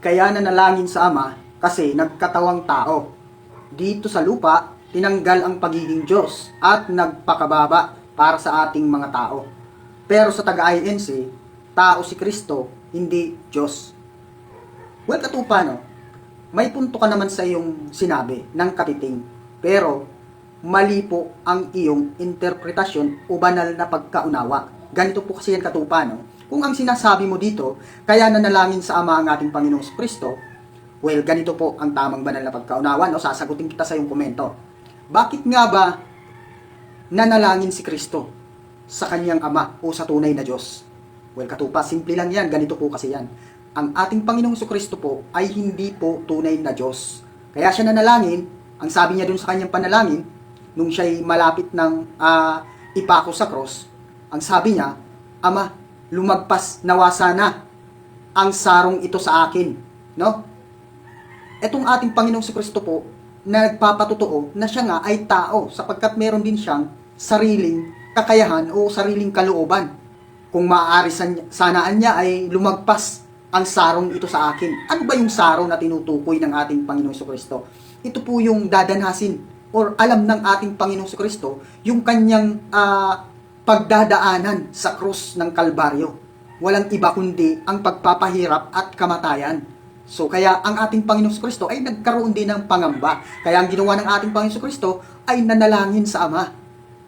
Kaya nanalangin sa Ama kasi nagkatawang tao. Dito sa lupa, tinanggal ang pagiging Diyos at nagpakababa para sa ating mga tao. Pero sa taga-INC, tao si Kristo, hindi Diyos. Well, katupa, no? May punto ka naman sa iyong sinabi ng katiting. Pero, mali po ang iyong interpretasyon o banal na pagkaunawa. Ganito po kasi yan katupa, no? Kung ang sinasabi mo dito, kaya nanalangin sa Ama ang ating Panginoong Kristo, well, ganito po ang tamang banal na pagkaunawa, no? Sasagutin kita sa iyong komento. Bakit nga ba nanalangin si Kristo sa kanyang Ama o sa tunay na Diyos? Well, katupa, simple lang yan. Ganito po kasi yan. Ang ating Panginoong Kristo po ay hindi po tunay na Diyos. Kaya siya nanalangin, ang sabi niya dun sa kanyang panalangin, nung siya'y malapit ng ah, ipako sa cross, ang sabi niya, Ama, lumagpas nawasa na ang sarong ito sa akin. No? Etong ating Panginoong Kristo po, nagpapatotoo na siya nga ay tao sapagkat meron din siyang sariling kakayahan o sariling kalooban. Kung maaari san- sanaan niya ay lumagpas ang sarong ito sa akin. Ano ba yung sarong na tinutukoy ng ating Panginoong Kristo? Ito po yung dadanasin or alam ng ating Panginoong Kristo yung kanyang ah, pagdadaanan sa krus ng Kalbaryo. Walang iba kundi ang pagpapahirap at kamatayan. So kaya ang ating Panginoong Kristo ay nagkaroon din ng pangamba. Kaya ang ginawa ng ating Panginoong Kristo ay nanalangin sa Ama.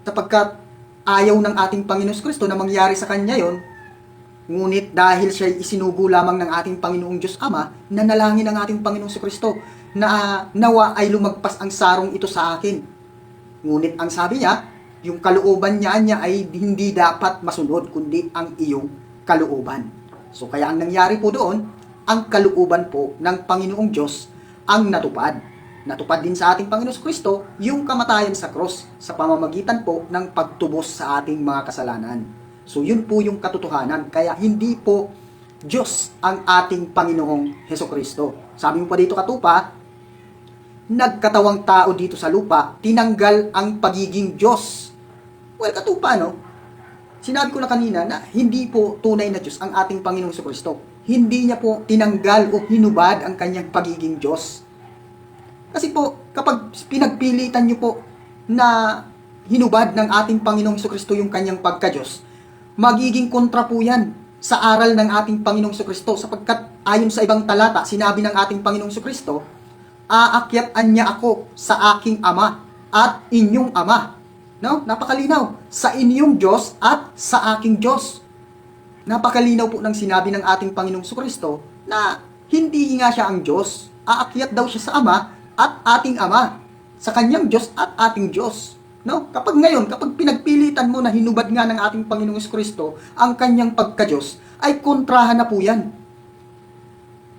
Sapagkat ayaw ng ating Panginoong Kristo na mangyari sa kanya yon, ngunit dahil siya isinugo lamang ng ating Panginoong Diyos Ama, nanalangin ang ating Panginoong Kristo na nawa ay lumagpas ang sarong ito sa akin. Ngunit ang sabi niya, yung kalooban niya niya ay hindi dapat masunod kundi ang iyong kalooban. So kaya ang nangyari po doon, ang kalooban po ng Panginoong Diyos ang natupad. Natupad din sa ating Panginoong Kristo yung kamatayan sa cross sa pamamagitan po ng pagtubos sa ating mga kasalanan. So yun po yung katotohanan. Kaya hindi po Diyos ang ating Panginoong Heso Kristo. Sabi mo pa dito katupa, nagkatawang tao dito sa lupa, tinanggal ang pagiging Diyos. Well, katupa, no? Sinabi ko na kanina na hindi po tunay na Diyos ang ating Panginoong Kristo. Hindi niya po tinanggal o hinubad ang kanyang pagiging Diyos. Kasi po, kapag pinagpilitan niyo po na hinubad ng ating Panginoong Kristo yung kanyang pagka-Diyos, magiging kontra po yan sa aral ng ating Panginoong Kristo sapagkat ayon sa ibang talata, sinabi ng ating Panginoong Kristo, aakyatan niya ako sa aking ama at inyong ama. No? Napakalinaw. Sa inyong Diyos at sa aking Diyos. Napakalinaw po ng sinabi ng ating Panginoong Kristo na hindi nga siya ang Diyos. Aakyat daw siya sa ama at ating ama. Sa kanyang Diyos at ating Diyos. No? Kapag ngayon, kapag pinagpilitan mo na hinubad nga ng ating Panginoong Kristo ang kanyang pagka-Diyos, ay kontrahan na po yan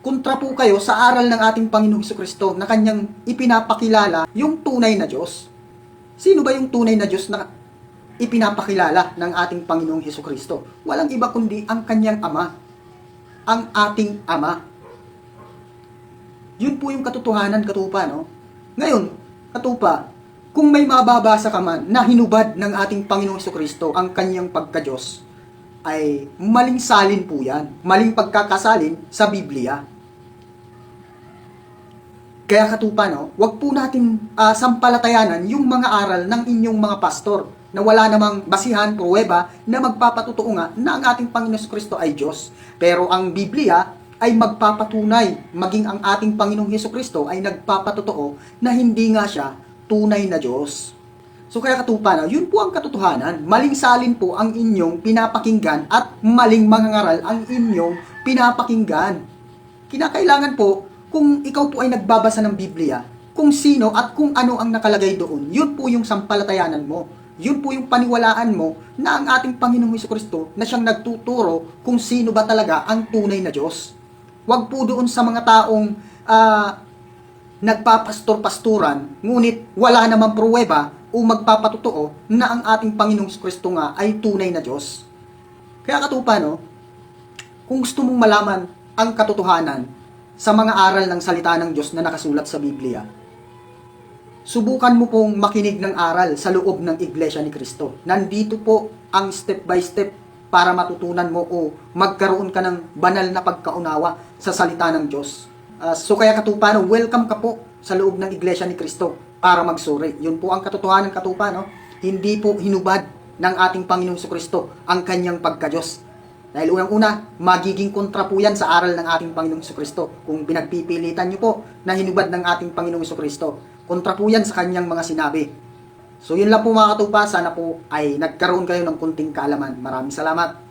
kontra po kayo sa aral ng ating Panginoong Kristo na kanyang ipinapakilala yung tunay na Diyos. Sino ba yung tunay na Diyos na ipinapakilala ng ating Panginoong Heso Kristo? Walang iba kundi ang kanyang Ama. Ang ating Ama. Yun po yung katotohanan, katupa, no? Ngayon, katupa, kung may mababasa ka man na hinubad ng ating Panginoong Heso Kristo ang kanyang pagka-Diyos, ay maling salin po yan. Maling pagkakasalin sa Biblia. Kaya katupa, no, wag po natin ah, sampalatayanan yung mga aral ng inyong mga pastor na wala namang basihan, pruweba, na magpapatutuo nga na ang ating Panginoon Kristo ay Diyos. Pero ang Biblia ay magpapatunay, maging ang ating Panginoong Heso Kristo ay nagpapatotoo na hindi nga siya tunay na Diyos. So kaya katupa na, yun po ang katotohanan. Maling salin po ang inyong pinapakinggan at maling mangangaral ang inyong pinapakinggan. Kinakailangan po, kung ikaw po ay nagbabasa ng Biblia, kung sino at kung ano ang nakalagay doon, yun po yung sampalatayanan mo. Yun po yung paniwalaan mo na ang ating Panginoong Heso Kristo na siyang nagtuturo kung sino ba talaga ang tunay na Diyos. Huwag po doon sa mga taong ah, nagpapastor-pasturan, ngunit wala namang pruweba o magpapatotoo na ang ating Panginoong Kristo nga ay tunay na Diyos. Kaya katupa, no? Kung gusto mong malaman ang katotohanan sa mga aral ng salita ng Diyos na nakasulat sa Biblia, subukan mo pong makinig ng aral sa loob ng Iglesia ni Kristo. Nandito po ang step by step para matutunan mo o magkaroon ka ng banal na pagkaunawa sa salita ng Diyos. Ah, so kaya katupa, welcome ka po sa loob ng Iglesia ni Kristo para magsuri. Yun po ang katotohanan katupa, no? Hindi po hinubad ng ating Panginoong Kristo ang kanyang pagka-Diyos. Dahil unang-una, magiging kontra po yan sa aral ng ating Panginoong Kristo. Kung pinagpipilitan nyo po na hinubad ng ating Panginoong Kristo, kontra po yan sa kanyang mga sinabi. So yun lang po mga katupa, sana po ay nagkaroon kayo ng kunting kaalaman. Maraming salamat.